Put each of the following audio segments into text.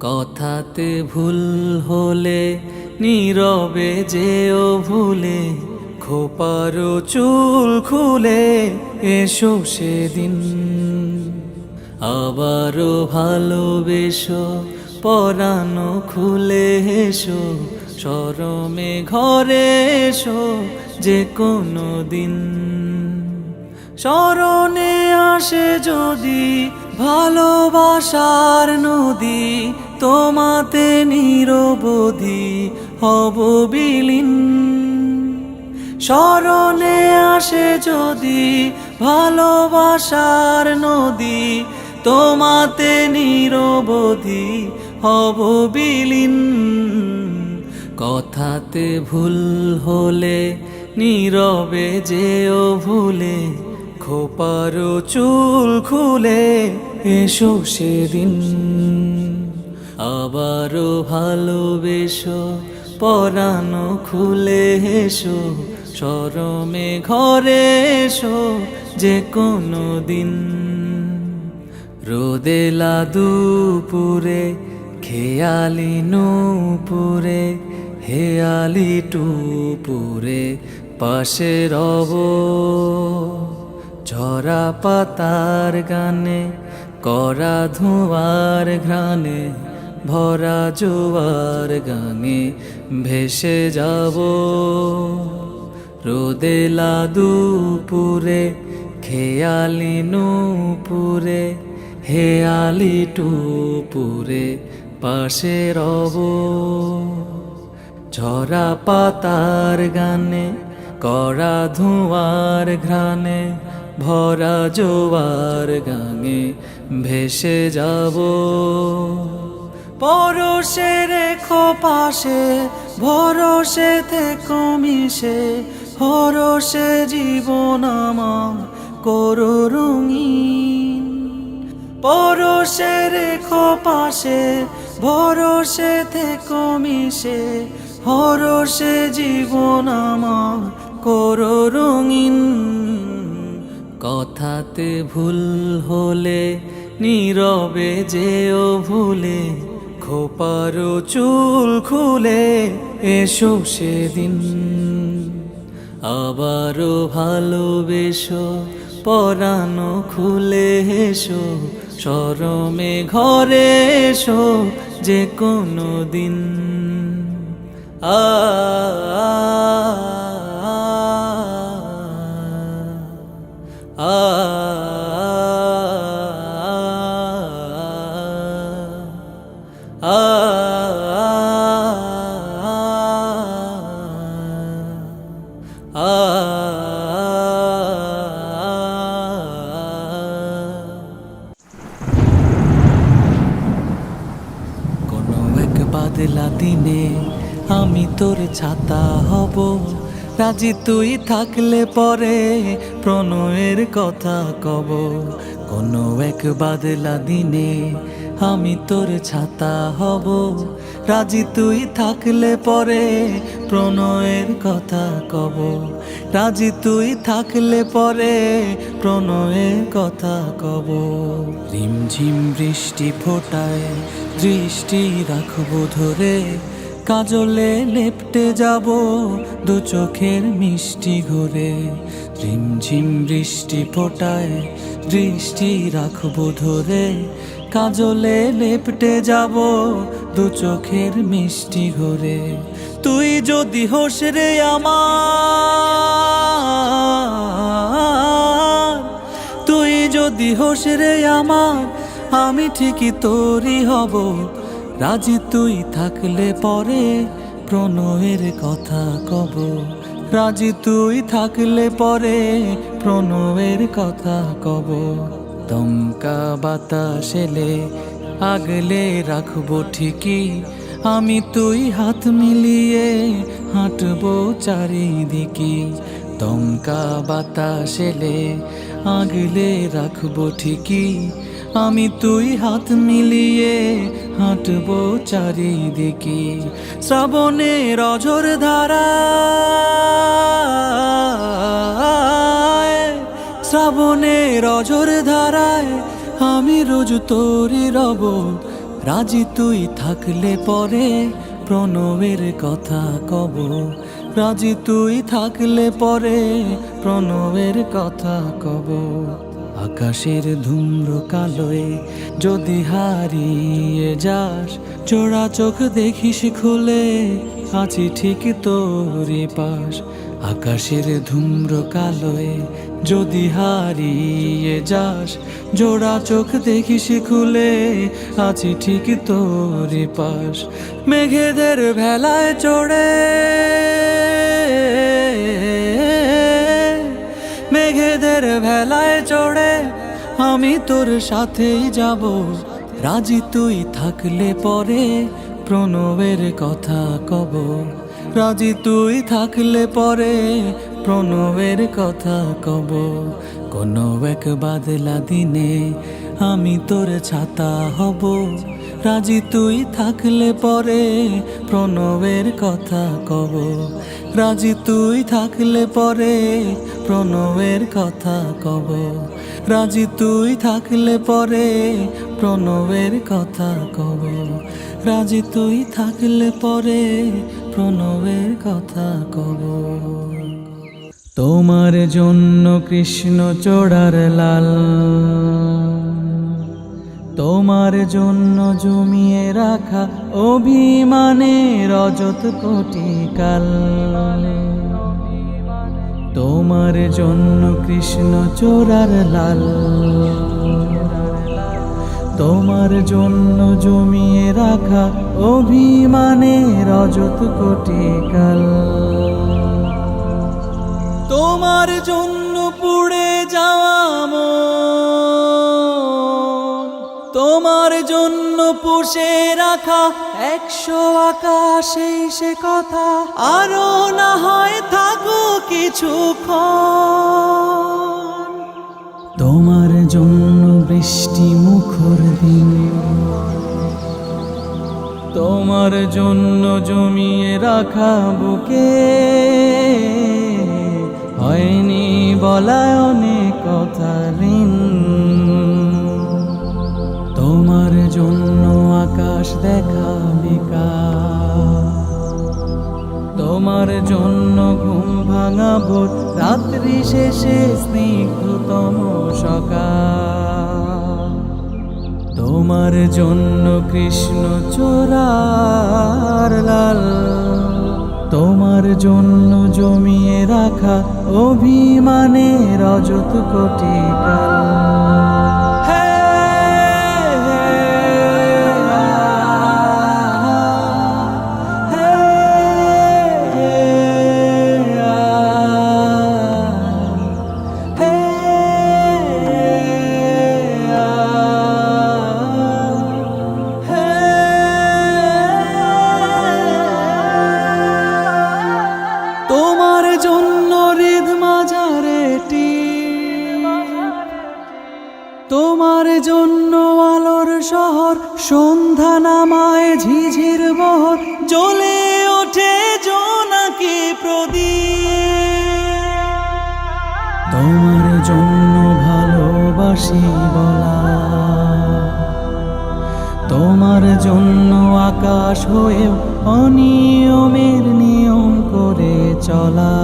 কথাতে ভুল হলে নীরবে যেও ভুলে খোপারো চুল খুলে এসো সেদিন। আবারও ভালোবেসো, পরানো খুলে এসো সরমে ঘরে এসো যে কোনো দিন। স্মরণে আসে যদি ভালোবাসার নদী তোমাতে নিরবধি হব বিলীন। স্মরণে আসে যদি ভালোবাসার নদী তোমাতে নিরবধি হব বিলীন। কথাতে ভুল হলে নীরবে যেও ভুলে খোপারো চুল খুলে, এসো সেদিন। আবারও ভালোবেসো, পরানো খুলে এসো সরমে ঘরে এসো যে কোনো দিন। রোদেলা দুপুরে খেয়ালি নুপুরে, হেয়ালি টুপুরে পাশে রব ঝরা পাতার গানে, করা ধোঁয়ার ঘ্রাণে, ভরা জোয়ার গানে ভেসে যাব। রোদেলা দুপুরে খেয়ালি নুপুরে, হেয়ালি টুপুরে পাশে রব। ঝরা পাতার গানে, করা ধোঁয়ার ঘ্রাণে ভরা জোয়ার গাঙে ভেসে যাব। পরশে রেখো পাশে ভরসে থেকো মিশে, হরসে জীবন আমার করো রঙিন। পরশে রেখো পাশে ভরসে থেকো মিশে, হরসে জীবন আমার করো রঙিন। কথাতে ভুল হলে, নীরবে যেও ভুলে, খোপারো চুল খুলে, এসো সেদিন। আবারও ভালোবেসো, পরানো খুলে এসো সরমে ঘরে এসো যে কোনো দিন। আ। বাদলা দিনে আমি তোর ছাতা হব রাজি তুই থাকলে পরে প্রণয়ের কথা কব। কোনো এক বাদলা দিনে আমি তোর ছাতা হব। রাজি তুই থাকলে পরে প্রণয়ের কথা কব। রাজি তুই থাকলে পরে প্রণয়ের কথা কব। রিমঝিম বৃষ্টি ফোটায় দৃষ্টি রাখব ধরে কাজলে লেপটে যাব দু চোখের মিষ্টি ঘরে। রিমঝিম বৃষ্টি ফোটায়, দৃষ্টি রাখব ধরে। কাজলে লেপটে যাব দু চোখের মিষ্টি ঘরে। তুই যদি হোস রে আমার, তুই যদি হোস রে আমার, আমি ঠিকই তোরই হব রাজি তুই থাকলে পরে প্রণয়ের কথা কব। রাজি তুই থাকলে পরে প্রণয়ের কথা কব। দমকা বাতাস এলে আগলে রাখব ঠিকই। আমি তুই হাত মিলিয়ে হাঁটবো চারিদিকে। দমকা বাতাস এলে আগলে রাখব ঠিকই। আমি তুই হাত মিলিয়ে হাঁটবো চারিদিকে শ্রাবণে রজর ধারা। শ্রাবণে রজর ধারায় আমি রোজ তোরি রব। রাজি তুই থাকলে পরে প্রণবের কথা কব। রাজি তুই থাকলে পরে প্রণবের কথা কব। আকাশের ধুম্র কালোয় যদি হারিয়ে যাস, চোরা চোখ দেখিস খুলে, আছি ঠিক তোরে পাশ। আকাশের ধুম্র কালোয় যদি হারিয়ে যাস, জোড়া চোখ দেখিস খুলে, আছি ঠিক তোরে পাশ। মেঘেদের ভেলায় চড়ে মেঘেদের ভেলায় চড়ে, আমি তোর সাথেই যাব। রাজি তুই থাকলে পরে প্রণবের কথা কব। রাজি তুই থাকলে পরে প্রণবের কথা কব। কোনো এক বাদলা দিনে আমি তোর ছাতা হব। রাজি তুই থাকলে পরে প্রণবের কথা কব। রাজি তুই থাকলে পরে প্রণবের কথা কব। রাজি তুই থাকলে পরে প্রণবের কথা কব। রাজি তুই থাকলে পরে প্রণবের কথা কব। তোমার জন্য কৃষ্ণ চোড়ার লাল। তোমার জন্য জমিয়ে রাখা অভিমানে রজত কোটি কাল। তোমার জন্য কৃষ্ণ চোরার লাল। তোমার জন্য জমিয়ে রাখা অভিমানে রজত কোটি কাল। তোমার জন্য পুষে রাখা, একশো আকাশে সে কথা। আরও না হয় থাকো কিছুক্ষণ। তোমার জন্য বৃষ্টি মুখর দিন। তোমার জন্য জমিয়ে রাখা বুকে। হয়নি বলা অনেক কথা ঋণ জন্য আকাশ দেখা বিকাশ। তোমার জন্য ঘুম ভাঙা ভোর রাত্রি শেষে স্নিগ্ধতম সকাল। তোমার জন্য কৃষ্ণ চোরার লাল। তোমার জন্য জমিয়ে রাখা অভিমানে রজত কোটি কাল। তোমার জন্য আলোর শহর, সন্ধ্যা নামায় ঝিঝির বহর জ্বলে ওঠে জোনাকি প্রদীপ। তোমার জন্য ভালোবাসি বলা, তোমার জন্য আকাশ হয়ে অনিয়মের নিয়ম করে চলা,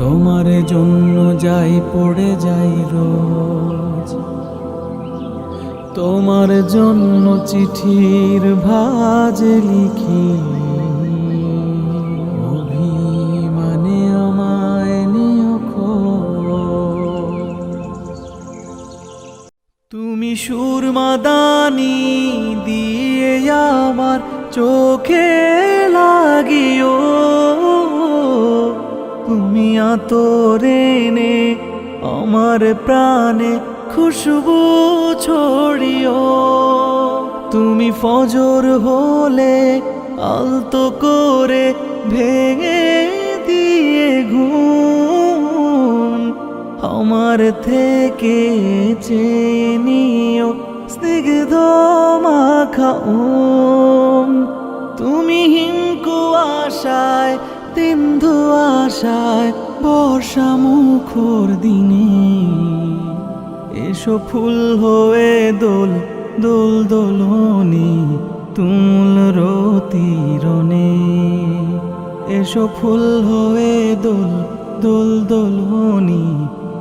তোমার জন্য যাই পড়ে যাই রোজ। তোমার জন্য চিঠির ভাজ লিখি। অভিমানে। তুমি সুরমাদানি দিয়ে আমার চোখে লাগিও। তুমি আতরে নে আমার প্রাণে খুশবু ছড়িও। তুমি ফজর হলে আলতো করে ভেঙে দিয়ে ঘুম। আমার থেকে চেয়ে নিও স্নিগ্ধ মাখা তুমি হিংকু আশায় তিন্ধু আশায় বর্ষা মুখর দিনে। এসো ফুল হয়ে দোল দোল দোলনি, তুমুল রতিরনে এসো ফুল হয়ে দোল দোল দোলনি,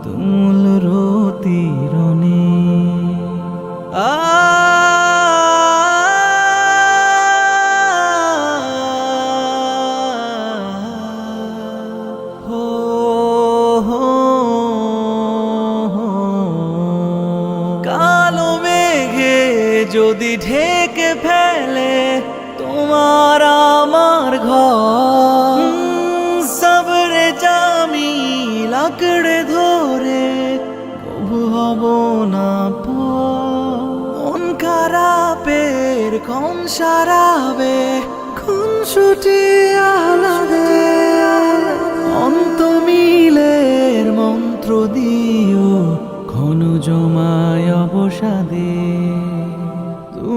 তুমুল রতিরনে আ যদি ঢেকে ফেলে তোমার আমার ঘর, সবরে জামি লাকড়ে ধরে কবু হব না পন খারাপের কোন সারাবে কোন ছুটি আলাদে। অন্ত মিলের মন্ত্র দিও ঘন জমায় অবসাদে।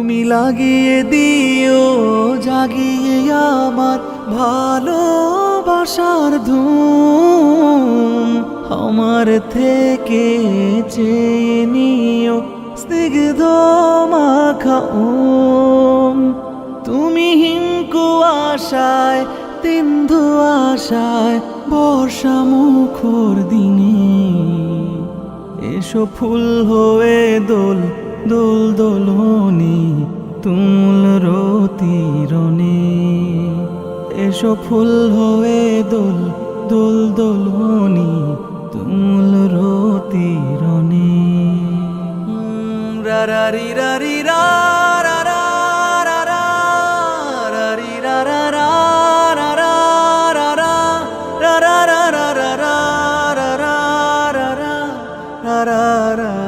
তুমি লাগিয়ে দিও, জাগিয়ে আমার ভালোবাসার ধুম আমার থেকে চেয়ে নিও স্নিগ্ধ মাখা ওম। তুমি হিংকু আশায়, তিন্ধু আশায়, বর্ষা মুখর দিনে এসো ফুল হয়ে দোল দোল দোলনে তুমুল রতিরণে এসো ফুল হয়ে দোল দোল দোলনে তুমুল রতিরণে রারি রারি রা ra ra